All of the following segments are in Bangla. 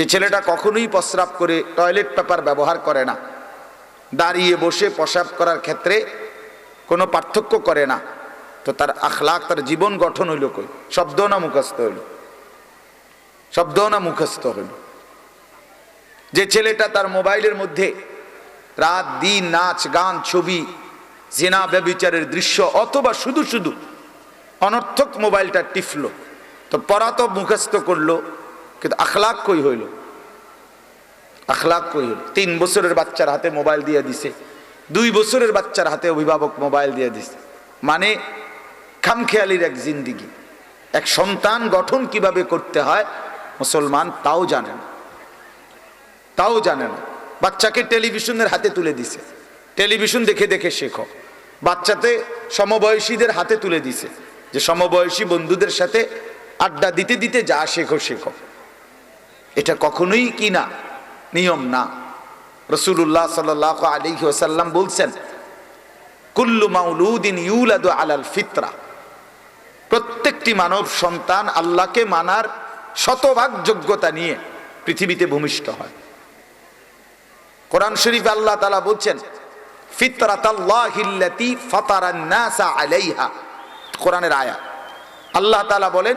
যে ছেলেটা কখনোই প্রস্রাব করে টয়লেট পেপার ব্যবহার করে না, দাঁড়িয়ে বসে প্রসাব করার ক্ষেত্রে কোনো পার্থক্য করে না, তো তার আখলাক তার জীবন গঠন হইল কই? শব্দ না মুখস্থ হইল। শব্দ না মুখস্থ হইল। যে ছেলেটা তার মোবাইলের মধ্যে রাত, দিন, নাচ, গান, ছবি, জেনা, ব্যবিচারের দৃশ্য, অথবা শুধু শুধু অনর্থক মোবাইলটা টিফলো তো পড়া তো মুখস্থ করল কিন্তু আখলাক কই হইল? আখলাক কই হইল? তিন বছরের বাচ্চার হাতে মোবাইল দিয়ে দিছে। দুই বছরের বাচ্চার হাতে অভিভাবক মোবাইল দিয়ে দিছে। মানে খামখেয়ালির এক জিন্দিগি। এক সন্তান গঠন কীভাবে করতে হয়, মুসলমান তাও জানে না। তাও জানে না। বাচ্চাকে টেলিভিশনের হাতে তুলে দিছে। টেলিভিশন দেখে দেখে শেখো। বাচ্চাতে সমবয়সীদের হাতে তুলে দিছে। যে সমবয়সী বন্ধুদের সাথে আড্ডা দিতে দিতে যা শেখো শেখো। এটা কখনোই কি না? নিয়ম না। রসুল্লাহ সাল আলী ওসাল্লাম বলছেন, কুল্লু মাউলুদিন ইউলাদু আলাল ফিতরা। প্রত্যেকটি মানব সন্তান আল্লাহকে মানার শতভাগ যোগ্যতা নিয়ে পৃথিবীতে ভূমিষ্ঠ হয়। কোরআন শরীফ আল্লাহ তালা বলছেন ফিতরাতাল্লাহিল্লাতি ফাতারান্নাসা আলাইহা। কোরআনের আয়া আল্লাহ তালা বলেন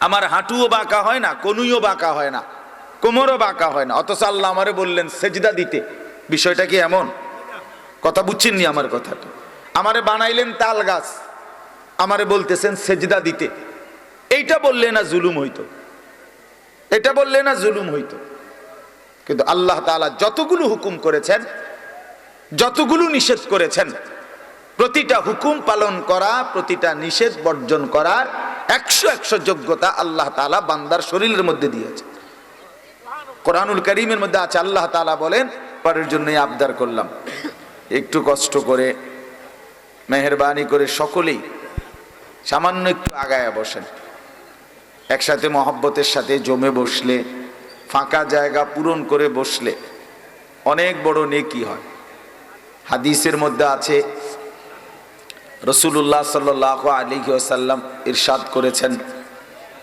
আমার হাঁটুও বাঁকা হয় না, কনুইও বাঁকা হয় না, কোমরও বাঁকা হয় না। অথচ আল্লাহ আমারে বললেন, সেজদা দিতে। বিষয়টা কি এমন? কথা বুঝছেননি আমার কথাটা? আমারে বানাইলেন তাল গাছ, আমারে বলতেছেন সেজদা দিতে। এইটা বললে না জুলুম হইতো। এটা বললে না জুলুম হইতো। কিন্তু আল্লাহ তাআলা যতগুলো হুকুম করেছেন, যতগুলো নিষেধ করেছেন, প্রতিটা হুকুম পালন করা, প্রতিটা নিষেধ বর্জন করার একশো একশো যোগ্যতা আল্লাহ তাআলা বান্দার শরীরের মধ্যে দিয়েছে। কোরআনুল করিমের মধ্যে আছে, আল্লাহ তাআলা বলেন, পরের জন্যই আবদার করলাম। একটু কষ্ট করে, মেহরবানি করে সকলেই সামান্য একটু আগায় বসেন। একসাথে মহব্বতের সাথে জমে বসলে, ফাঁকা জায়গা পূরণ করে বসলে অনেক বড় নেকি হয়। হাদিসের মধ্যে আছে রসুল্লাহ সাল্লাহ আলী ওসাল্লাম ইরশাদ করেছেন,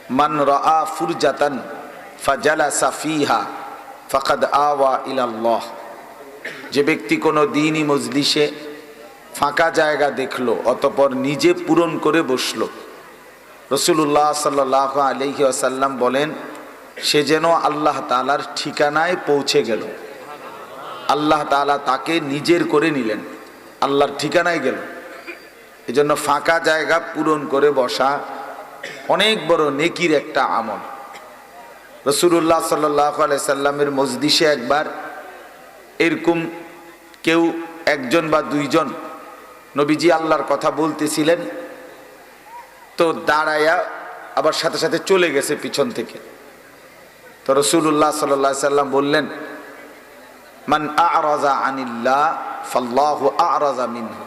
মান রা ফুরজাতান ফাজালা সাফিহা ফাকাদ আওয়া ইলাল্লাহ। যে ব্যক্তি কোনো দিনই মজলিসে ফাঁকা জায়গা দেখল, অতপর নিজে পূরণ করে বসল। রসুল্লাহ সাল্লাহ আলহি আসাল্লাম বলেন, সে যেন আল্লাহ তালার ঠিকানায় পৌঁছে গেল। আল্লাহ তালা তাকে নিজের করে নিলেন, আল্লাহর ঠিকানায় গেল। এজন্য ফাঁকা জায়গা পূরণ করে বসা অনেক বড় নেকির একটা আমল। রসুল্লাহ সাল্লাহ সাল্লামের মজদিসে একবার এরকম কেউ একজন বা দুইজন নবীজি আল্লাহর কথা বলতেছিলেন, তো দাঁড়ায়া আবার সাথে সাথে চলে গেছে পিছন থেকে। তো রসুল্লাহ সাল্লাহ সাল্লাম বললেন, মান আরাজা আনিল্লাহ, ফাল্লাহ আরাজা মিনহু।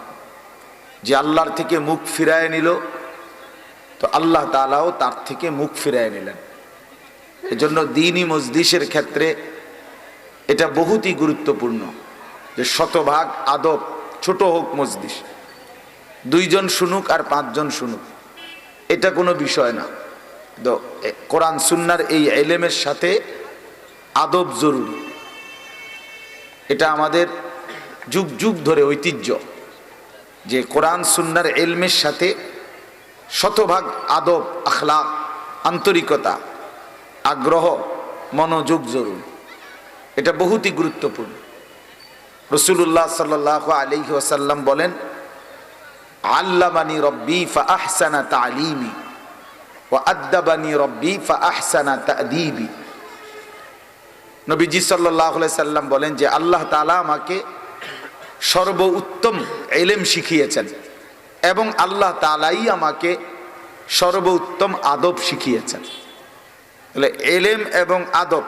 যে আল্লাহর থেকে মুখ ফিরায় নিল, তো আল্লাহ তালাও তার থেকে মুখ ফিরায় নিলেন। এজন্য দিনই মজদিসের ক্ষেত্রে এটা বহুতই গুরুত্বপূর্ণ যে শতভাগ আদব ছোট হোক মজদিস দুইজন শুনুক আর পাঁচজন শুনুক, এটা কোনো বিষয় না। তো কোরআন সুন্নার এই এলেমের সাথে আদব জরুরি। এটা আমাদের যুগ যুগ ধরে ঐতিহ্য। যে কোরআন সুন্নার এলমের সাথে শতভাগ আদব, আখলাক, আন্তরিকতা, আগ্রহ, মনোযোগ জরুরি। এটা বহুতই গুরুত্বপূর্ণ। রসুল্লাহ সাল্লাহ আলি ওসাল্লাম বলেন, আল্লামানি রব্বি ফা আহসানা তালিমি ও আদাবানি রব্বি ফা আহসানা তাদিবি। নবীজি সাল্লাহ সাল্লাম বলেন যে, আল্লাহ তালা আমাকে সর্ব উত্তম এলেম শিখিয়েছেন। এবং আল্লাহ তালাই আমাকে সর্ব উত্তম আদব শিখিয়েছেন। তাহলে এলেম এবং আদব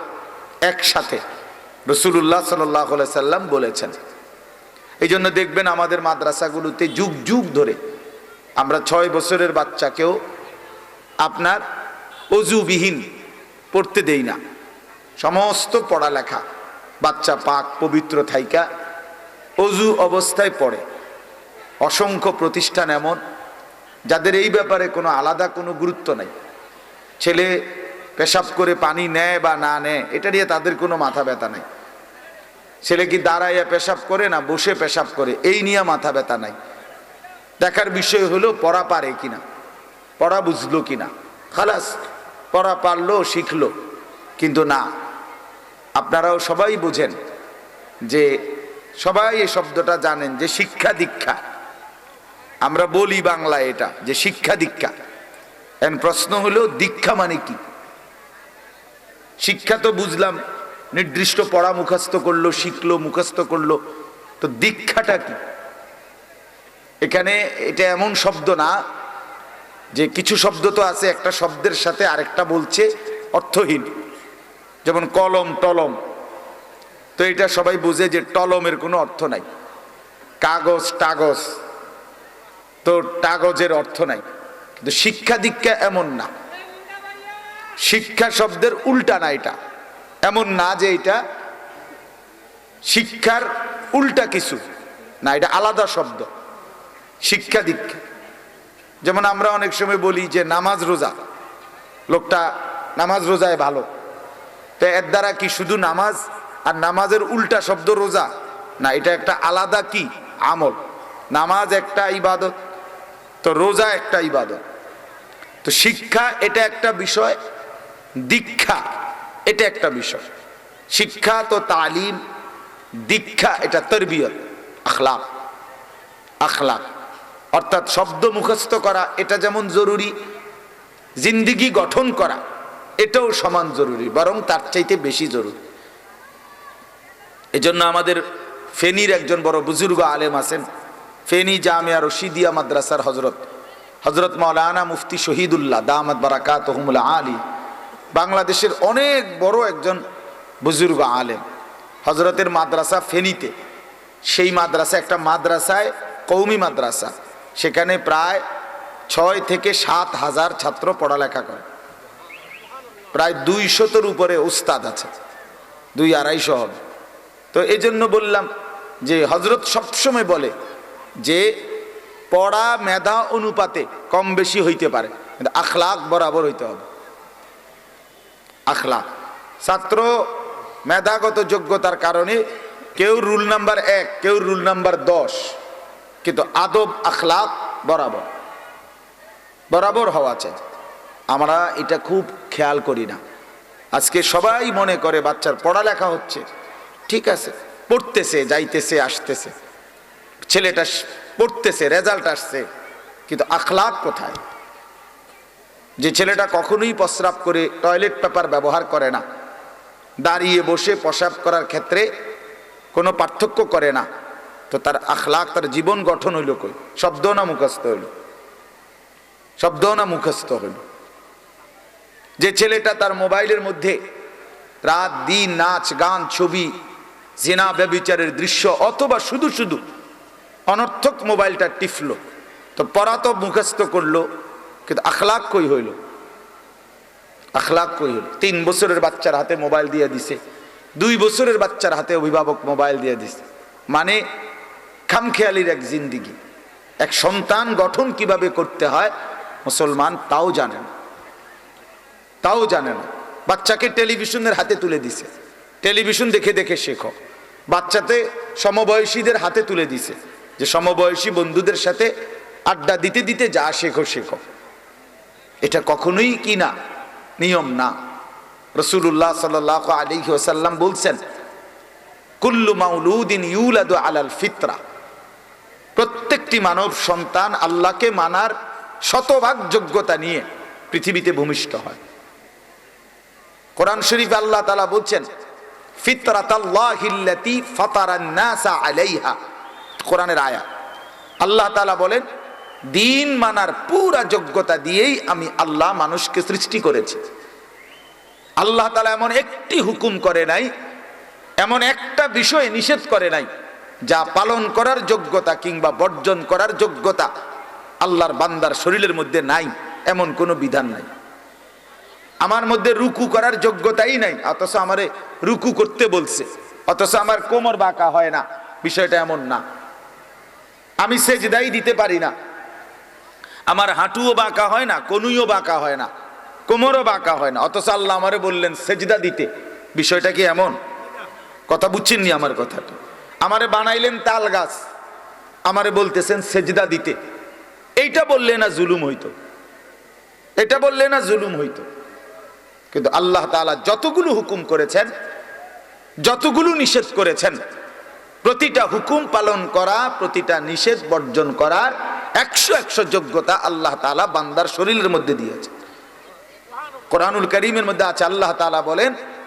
একসাথে রসুল্লাহ সাল্লাহ সাল্লাম বলেছেন। এই জন্য দেখবেন আমাদের মাদ্রাসাগুলোতে যুগ যুগ ধরে আমরা ছয় বছরের বাচ্চাকেও আপনার অজুবিহীন পড়তে দেই না। সমস্ত পড়ালেখা, বাচ্চা পাক, পবিত্র থাইকা অজু অবস্থায় পড়ে। অসংখ্য প্রতিষ্ঠান এমন, যাদের এই ব্যাপারে কোনো আলাদা কোনো গুরুত্ব নাই। ছেলে পেশাব করে পানি নেয় বা না নেয়, এটা নিয়ে তাদের কোনো মাথা ব্যথা নাই। ছেলে কি দাঁড়াইয়া পেশাব করে না বসে পেশাব করে, এই নিয়ে মাথা ব্যথা নাই। দেখার বিষয় হলো, পড়া পারে কিনা? পড়া বুঝলো কিনা? খালাস, পড়া পারল, শিখলো, কিন্তু না। আপনারাও সবাই বোঝেন যে সবাই এই শব্দটা জানেন যে শিক্ষা দীক্ষা। আমরা বলি বাংলায় এটা, যে শিক্ষা দীক্ষা। এখন প্রশ্ন হলো, দীক্ষা মানে কি? শিক্ষা তো বুঝলাম, নির্দিষ্ট পড়া মুখস্থ করল, শিখলো, মুখস্থ করল, তো দীক্ষাটা কি? এখানে এটা এমন শব্দ না, যে কিছু শব্দ তো আছে, একটা শব্দের সাথে আরেকটা বলছে অর্থহীন। যেমন কলম, টলম। তো এটা সবাই বুঝে যে টলমের কোনো অর্থ নাই। কাগজ, টাগজ, তো টাগজের অর্থ নাই। কিন্তু শিক্ষা দীক্ষা এমন না। শিক্ষা শব্দের উল্টা না এটা। এমন না যে এটা শিক্ষার উল্টা কিছু না, এটা আলাদা শব্দ। শিক্ষা দীক্ষা। যেমন আমরা অনেক সময় বলি যে নামাজ রোজা। লোকটা নামাজ রোজায় ভালো। তো এর দ্বারা কি শুধু নামাজ আর নামাজের উল্টা শব্দ রোজা। না, এটা একটা আলাদা কি? আমল। নামাজ একটা ইবাদত, তো রোজা একটা ইবাদত। তো শিক্ষা এটা একটা বিষয়, দীক্ষা এটা একটা বিষয়। শিক্ষা তো তালিম, দীক্ষা এটা তরবিয়ত, আখলাক আখলাক। অর্থাৎ শব্দ মুখস্থ করা, এটা যেমন জরুরি, জিন্দিগি গঠন করা, এটাও সমান জরুরি, বরং তার চাইতে বেশি জরুরি। এজন্য আমাদের ফেনীর একজন বড় বুজুর্গ আলেম আছেন, ফেনী জামিয়া রশিদিয়া মাদ্রাসার হজরত হজরত মৌলানা মুফতি শহীদুল্লাহ দামাদ বারাকাত আলী, বাংলাদেশের অনেক বড় একজন বুজুর্গ আলেম। হজরতের মাদ্রাসা ফেনীতে, সেই মাদ্রাসা একটা মাদ্রাসায় কৌমি মাদ্রাসা, সেখানে প্রায় ছয় থেকে সাত হাজার ছাত্র পড়ালেখা করে। প্রায় দুই শতর উপরে উস্তাদ আছে, দুই আড়াইশো হবে। তো এই জন্য বললাম যে হজরত সবসময় বলে যে পড়া, মেধা, অনুপাতে কম বেশি হইতে পারে। কিন্তু আখলাক বরাবর হইতে হবে। আখলাক। ছাত্র মেধাগত যোগ্যতার কারণে কেউ রুল নাম্বার এক, কেউ রুল নাম্বার দশ, কিন্তু আদব, আখলাক বরাবর। বরাবর হওয়া চাই আমরা এটা খুব খেয়াল করি না। আজকে সবাই মনে করে বাচ্চার পড়ালেখা হচ্ছে। ঠিক আছে, পড়তেছে, যাইতেছে, আসতেছে। ছেলেটা পড়তেছে রেজাল্ট আসছে, কিন্তু আখলাক কোথায়? যে ছেলেটা কখনোই প্রস্রাব করে টয়লেট পেপার ব্যবহার করে না, দাঁড়িয়ে বসে প্রসাব করার ক্ষেত্রে কোনো পার্থক্য করে না, তো তার আখলাক, তার জীবন গঠন হইল কই? শব্দ না মুখস্থ হইল। শব্দ না মুখস্থ হইল। যে ছেলেটা তার মোবাইলের মধ্যে রাত, দিন, নাচ, গান, ছবি জেনা ব্যবিচারের দৃশ্য অথবা শুধু শুধু অনর্থক মোবাইলটা টিফল, তো পড়া তো মুখস্থ করল, কিন্তু আখলাক কই হইল? আখলাক কই হইল? তিন বছরের বাচ্চার হাতে মোবাইল দিয়ে দিছে, দুই বছরের বাচ্চার হাতে অভিভাবক মোবাইল দিয়ে দিছে। মানে খামখেয়ালির এক জিন্দিগি, এক সন্তান গঠন কীভাবে করতে হয়, মুসলমান তাও জানে না। তাও জানে না। বাচ্চাকে টেলিভিশনের হাতে তুলে দিছে। টেলিভিশন দেখে দেখে শেখো। বাচ্চাতে সমবয়সীদের হাতে তুলে দিছে যে সমবয়সী বন্ধুদের সাথে আড্ডা দিতে দিতে যা শেখো শেখো। এটা কখনোই কি না? নিয়ম না। রসুল্লাহ সাল আলী ওসাল্লাম বলছেন, কুল্লু মাউলুদিন ইউলাদু আলাল ফিতরা। প্রত্যেকটি মানব সন্তান আল্লাহকে মানার শতভাগ যোগ্যতা নিয়ে পৃথিবীতে ভূমিষ্ঠ হয়। কোরআন শরীফ আল্লাহ তালা বলছেন ফিতরাতাল্লাহিল্লাতি ফাতারান্নাসা আলাইহা। কোরআনের আয়া। আল্লাহ তালা বলেন, দিন মানার পুরা যোগ্যতা দিয়েই আমি আল্লাহ মানুষকে সৃষ্টি করেছি। আল্লাহ তালা এমন একটি হুকুম করে নাই, এমন একটা বিষয় নিষেধ করে নাই, যা পালন করার যোগ্যতা কিংবা বর্জন করার যোগ্যতা আল্লাহর বান্দার শরীরের মধ্যে নাই, এমন কোনো বিধান নাই। আমার মধ্যে রুকু করার যোগ্যতাই নাই। অথচ আমারে রুকু করতে বলছে। অথচ আমার কোমর বাঁকা হয় না। বিষয়টা এমন না। আমি সেজদাই দিতে পারি না। আমার হাঁটুও বাঁকা হয় না, কনুইও বাঁকা হয় না, কোমরও বাঁকা হয় না। অথচ আল্লাহ আমারে বললেন, সেজদা দিতে। বিষয়টা কি এমন? কথা বুঝছেননি আমার কথাটা? আমারে বানাইলেন তাল গাছ। আমারে বলতেছেন, সেজদা দিতে। এইটা বললে না জুলুম হইতো। এটা বললে না জুলুম হইতো। কিন্তু আল্লাহ তালা যতগুলো হুকুম করেছেন, যতগুলো নিষেধ করেছেন, প্রতিটা হুকুম পালন করা, প্রতিটা নিষেধ বর্জন করার একশো একশো যোগ্যতা আল্লাহ তালা বান্দার শরীরের মধ্যে দিয়েছে কোরআনুল করিমের মধ্যে আছে, আল্লাহ তালা বলেন